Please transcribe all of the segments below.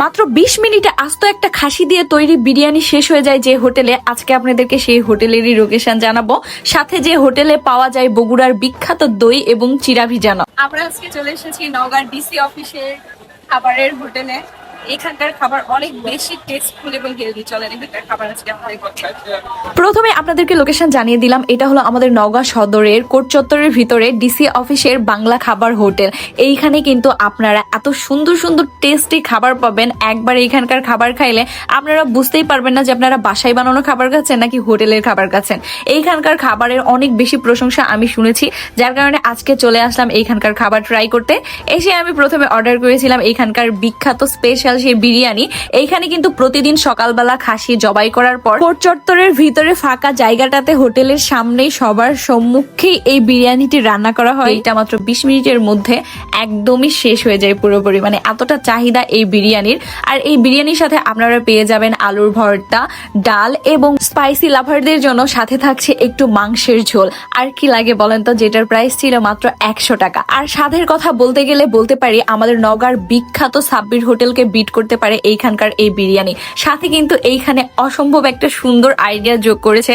মাত্র বিশ মিনিটে আস্ত একটা খাসি দিয়ে তৈরি বিরিয়ানি শেষ হয়ে যায় যে হোটেলে। আজকে আপনাদেরকে সেই হোটেলেরই লোকেশন জানাব। সাথে যে হোটেলে পাওয়া যায় বগুড়ার বিখ্যাত দই এবং চিরাভিজানো আমরা আজকে চলে এসেছি নওগাঁ ডিসি অফিসের খাবারের হোটেলে। এখানকার এখানকার প্রথমে আপনাদেরকে লোকেশন জানিয়ে দিলাম, এটা হলো আমাদের নওগাঁ সদরের কোট চত্বরের ভিতরে ডিসি অফিসের বাংলা খাবার হোটেল। এইখানে কিন্তু আপনারা এত সুন্দর সুন্দর টেস্টি খাবার পাবেন। একবার এইখানকার খাবার খাইলে আপনারা বুঝতেই পারবেন না যে আপনারা বাসায় বানানো খাবার খাচ্ছেন নাকি হোটেলের খাবার খাচ্ছেন। এইখানকার খাবারের অনেক বেশি প্রশংসা আমি শুনেছি। যার কারণে আজকে চলে আসলাম এইখানকার খাবার ট্রাই করতে। এসে আমি প্রথমে অর্ডার করেছিলাম এইখানকার বিখ্যাত স্পেশাল সেই বিরিয়ানি। এইখানে কিন্তু প্রতিদিন সকালবেলা খাসি জবাই করার পর কোট চত্বরের ভিতরে ফাঁকা জায়গাটাতে হোটেলের সামনেই সবার সম্মুখেই এই বিরিয়ানিটি রান্না করা হয়। এটা মাত্র বিশ মিনিটের মধ্যে একদমই শেষ হয়ে যায় পুরোপুরি। মানে এতটা চাহিদা এই বিরিয়ানির। আর এই বিরিয়ানির সাথে আপনারা পেয়ে যাবেন আলুর ভর্তা, ডাল এবং স্পাইসি লাভারদের জন্য সাথে থাকছে একটু মাংসের ঝোল। আর কি লাগে বলেন তো, যেটার প্রাইস ছিল মাত্র একশো টাকা। আর স্বাদের কথা বলতে গেলে বলতে পারি, আমাদের নগার বিখ্যাত সাব্বির হোটেলকে বিট করতে পারে এইখানকার এই বিরিয়ানি। সাথে কিন্তু এইখানে অসম্ভব একটা সুন্দর আইডিয়া যোগ করেছে।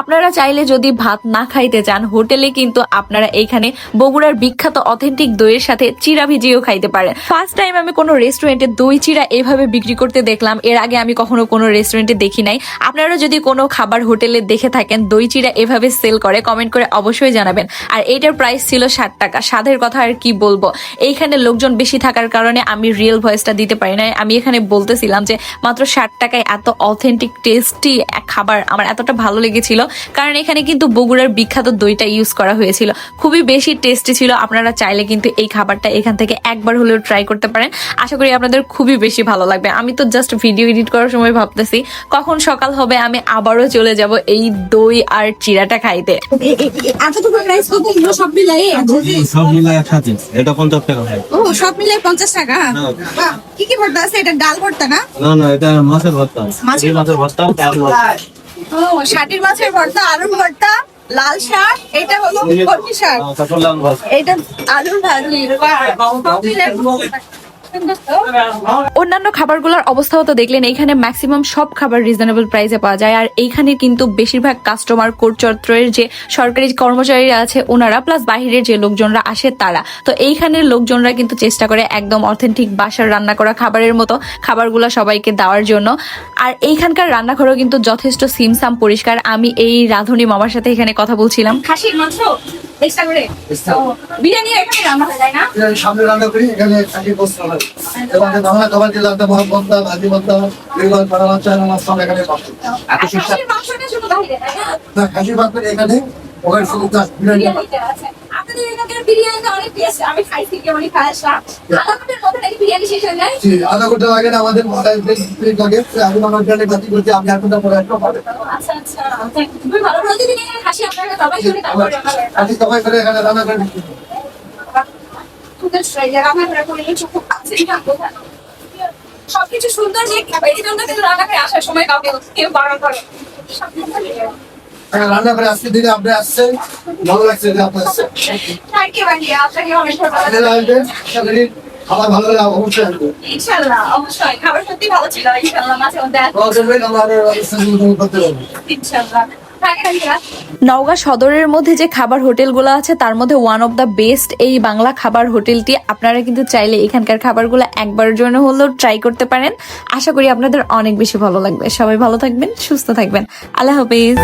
আপনারা চাইলে যদি ভাত না খাইতে চান, হোটেলে কিন্তু আপনারা এইখানে বগুড়ার বিখ্যাত অথেন্টিক দইয়ের সাথে চিরা ভিজিয়েও খাইতে পারেন। ফার্স্ট টাইম আমি কোনো রেস্টুরেন্টে দই চিরা এভাবে বিক্রি করতে দেখলাম, এর আগে আমি কখনো কোনো রেস্টুরেন্টে দেখি নাই। আপনারা যদি কোনো খাবার হোটেলে দেখে থাকেন, দই চিরা এভাবে সেল করে কমেন্ট করে অবশ্যই জানাবেন। আর এইটার প্রাইস ছিল ষাট টাকা। স্বাদের কথা আর কি বলব? এইখানে লোকজন বেশি থাকার কারণে আমি রিয়েল ভয়েসটা দিতে পারি না। আমি এখানে বলতেছিলাম যে মাত্র ষাট টাকায় এত অথেন্টিক টেস্টি খাবার আমার এতটা ভালো লেগেছিল। কারণ এখানে কিন্তু বগুড়ার বিখ্যাত দইটা ইউজ করা হয়েছিল। খুবই বেশি টেস্টি ছিল। আপনারা চাইলে কিন্তু এই খাবারটা এখান থেকে একবার হলেও ট্রাই করতে পারেন। আশা করি আপনাদের খুবই বেশি ভালো লাগবে। আমি তো জাস্ট ভিডিও এডিট করার সময় ভাবতেছি কখন সকাল হবে আমি আবারও চলে যাব এই দই আর চিরাটা খাইতে। সব মিলাই সব এটা পঞ্চাশ টাকা ও সব মিলাই পঞ্চাশ টাকা? বাহ, কি কি ভর্তা আছে এটা ডাল ভর্তা না না না এটা মাছের ভর্তা মাছের মাছের ভর্তা ডাল ভর্তা। ও শাটির মাছের ভর্তা আলুর ভর্তা লাল শাক এটা হলো কপি শাক এটা আলুর ভাজি অন্যান্য খাবারগুলোর অবস্থাও তো দেখলেন এইখানে ম্যাক্সিমাম সব খাবার রিজনেবল প্রাইসে পাওয়া যায়। আর এইখানে কিন্তু বেশিরভাগ কাস্টমার কোট চত্বরের যে সরকারি কর্মচারীরা আছে ওনারা প্লাস বাহিরের যে লোকজনরা আসে তারা। তো এইখানের লোকজনরা কিন্তু চেষ্টা করে একদম অথেন্টিক বাসার রান্না করা খাবারের মতো খাবারগুলো সবাইকে দেওয়ার জন্য। আর এইখানকার রান্নাঘরও কিন্তু যথেষ্ট সিমসাম পরিষ্কার। আমি এই রাধুনি মামার সাথে এখানে কথা বলছিলাম। খাসির মাংস এক্সট্রা করে? বিরিয়ানি এখানে রান্না হয় না? সামনে রান্না করি এখানে থাকি বসতে খাবার যে লাগতে মহান বন্তা ভাজি বন্তা এগুলো করা মাছ চায়না সব এখানে পাবো আর খাসির মাংসটা শুধু বাইরে তাই না না খাসি ভাত এখানে ওখানে শুধু জাস্ট বিরিয়ানি। আপনাদের এখানকার বিরিয়ানিটা অনেক টেস্ট আমি খাইছি কেমন খাইছিলাম আধা ঘণ্টার মধ্যে নাকি বিরিয়ানি শেষ হয়ে যায়? আধা ঘণ্টা লাগে না আমাদের লাগে। আমি আমার কাটি করছি আপনি এক ঘণ্টা পরে একটা আচ্ছা আচ্ছা খুবই ভালো প্রতিদিন এখানে খাসি আপনারা সবাই শুনে খাসি সবাই করে এখানে রান্না করে বিক্রি করি। সুন্দর রান্না খুব আছে সবকিছু সুন্দর যে এই জন্য কিন্তু রান্না আসার সময় কাউকে কেউ বারণ করে রান্না করে আজকে দিনে আপনি আসছেন ভালো লাগছে যে আপনি আসছেন Thank you, ভাইয়া। আপনাকে অনেক ধন্যবাদ। আপনি আসবেন আশা করি খাবার ভালো লাগে অবশ্যই অবশ্যই। খাবার সত্যি ভালো ছিল, ইনশাল্লাহ। মাঝে মধ্যে আসব, আমরা করতে পারব। নওগাঁ সদরের মধ্যে যে খাবার হোটেলগুলো আছে, তার মধ্যে ওয়ান অফ দ্য বেস্ট এই বাংলা খাবার হোটেলটি। আপনারা কিন্তু চাইলে এখানকার খাবারগুলো একবার জন্য হলেও ট্রাই করতে পারেন। আশা করি আপনাদের অনেক বেশি ভালো লাগবে। সবাই ভালো থাকবেন, সুস্থ থাকবেন। আল্লাহ হাফিজ।